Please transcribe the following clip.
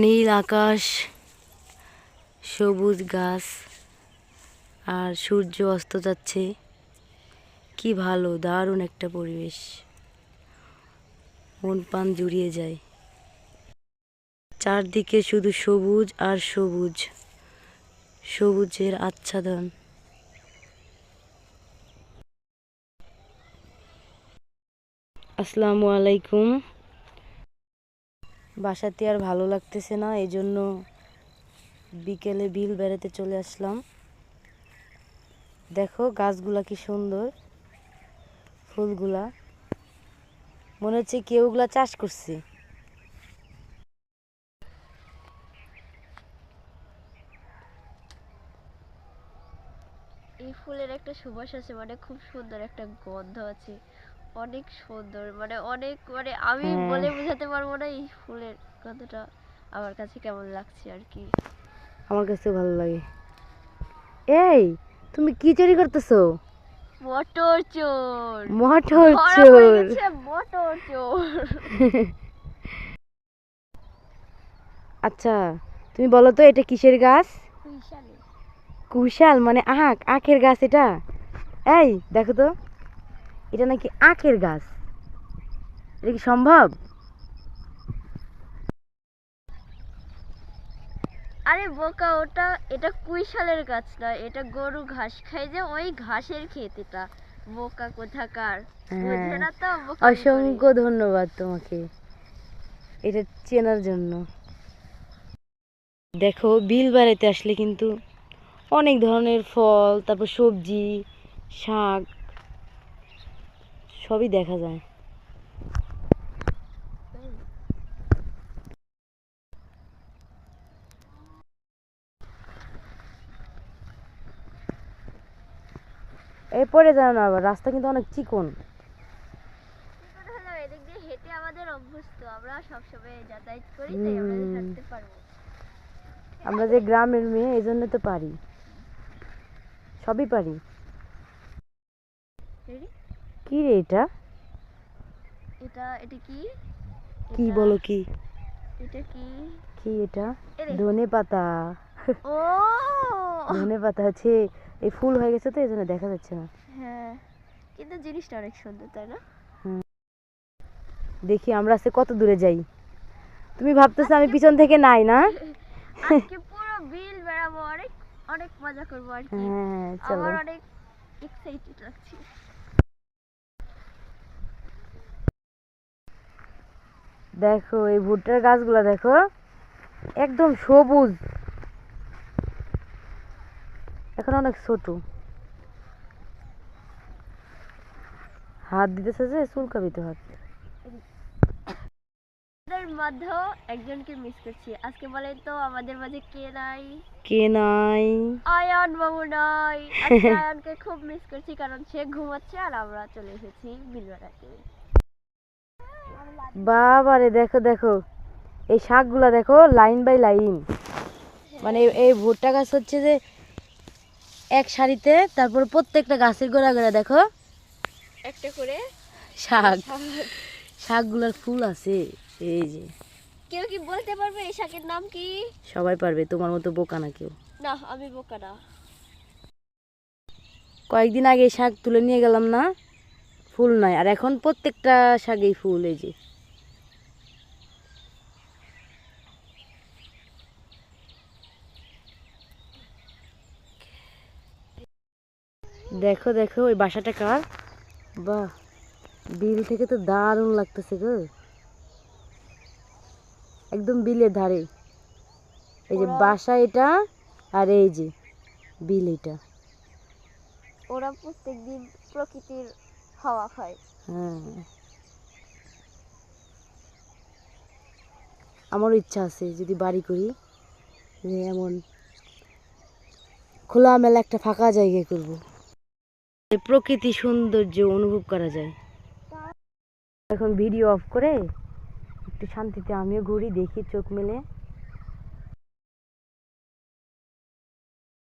নীল আকাশ, সবুজ গাছ আর সূর্য অস্ত যাচ্ছে। কি ভালো, দারুণ একটা পরিবেশ। মন প্রাণ জুড়িয়ে যায়। চারদিকে শুধু সবুজ আর সবুজ, সবুজের আচ্ছাদন। আসসালামু আলাইকুম। বাসাতে আর ভালো লাগতেছে না, এই জন্য বিকেলে বিল বেড়াতে চলে আসলাম। দেখো গাছগুলা কি সুন্দর, ফুলগুলা। মনে হচ্ছে কেউ ওগুলা চাষ করছে। এই ফুলের একটা সুবাস আছে মানে খুব সুন্দর একটা গন্ধ আছে। অনেক সুন্দর মানে অনেক মানে আমি হ্যাঁ। বলে বোঝাতে পারব না এই ফুলের গন্ধটা আমার কাছে কেমন লাগছে আর কি। আমার কাছে ভালো লাগে। এই তুমি কি চুরি করতেছো? মটর চোর। মটর চোর। মটর চোর। আচ্ছা তুমি বলো তো এটা কিসের গাছ? কুশাল মানে আখ আখের গাছ এটা? এই দেখো তো। এটা নাকি আখের গাছ? এটা কি সম্ভব? আরে বোকা ওটা এটা কুইশালের গাছ না এটা গরু ঘাস। খায় যে ওই ঘাসের ক্ষেত এটা। বোকা কোথাকার? বুঝে হ্যাঁ। না তো অসংখ্য ধন্যবাদ তোমাকে। এটা চেনার জন্য। দেখো বিল বাড়িতে আসলে কিন্তু অনেক ধরনের ফল তারপর সবজি শাক সবই দেখা যায়। এই আবার রাস্তা কিন্তু অনেক চিকন। এদিক দিয়ে হেঁটে আমাদের অভ্যস্ত। আমরা সবসময় যাতায়াত করি তাই আমরা হাঁটতে পারব। আমরা যে গ্রামের মেয়ে এই জন্য তো পারি। সবই পারি? কি রে এটা? এটা এটা কি? কি বলো কি? এটা কি? কি এটা। ধনে পাতা। ও! ধনে পাতা হচ্ছে এই ফুল হয়ে গেছে তো এই জন্য দেখা যাচ্ছে না। হ্যাঁ কিন্তু জিনিসটা অনেক সুন্দর তাই না? দেখি আমরা আজকে কত দূরে যাই। তুমি ভাবতেছো আমি পিছন থেকে নাই না? আজকে পুরো বিল বেড়াবো অনেক অনেক মজা করব আর কি। হ্যাঁ চলো। আমার অনেক এক্সাইটেড লাগছে। দেখো এই ভুট্টার গাছগুলো দেখো একদম সবুজ। এখন অনেক ছোট। হাত দিতেছে যে চুলকাবি তো হাত একজনকে মিস করছি। আজকে বলেন তো আমাদের মাঝে কে নাই? কে নাই? আয়ান বাবু নাই। আজকে আয়ানকে খুব মিস করছি কারণ সে ঘুমাচ্ছে আর আমরা চলে এসেছি বিল বেড়াতে বাবারে দেখো দেখো। এই শাকগুলা দেখো লাইন বাই লাইন। মানে এই- ভুট্টা গাছ হচ্ছে যে এক সারিতে তারপর প্রত্যেকটা গাছের গোড়া গোড়া দেখো। একটা করে শাক। শাকগুলার ফুল আছে। এই যে। কেউ কি বলতে পারবে এই শাকের নাম কি? সবাই পারবে তোমার মতো বোকা না কেউ। না আমি বোকা না। কয়েকদিন আগে শাক তুলে নিয়ে গেলাম না ফুল নাই। আর এখন প্রত্যেকটা শাকেই ফুল এই যে। দেখো দেখো ওই বাসাটা কার? বাহ বিল থেকে তো দারুণ লাগতেছে গো। একদম বিলের ধারে। এই যে বাসা এটা আর এই যে বিল এটা। ওরা প্রত্যেকদিন প্রকৃতির হাওয়া খায়। হ্যাঁ। আমারও ইচ্ছা আছে যদি বাড়ি করি যে এমন খোলামেলা একটা ফাঁকা জায়গায় করব। প্রকৃতি সৌন্দর্য অনুভব করা যায়। এখন ভিডিও অফ করে একটু শান্তিতে আমিও ঘুরি, দেখি, চোখ মেলে।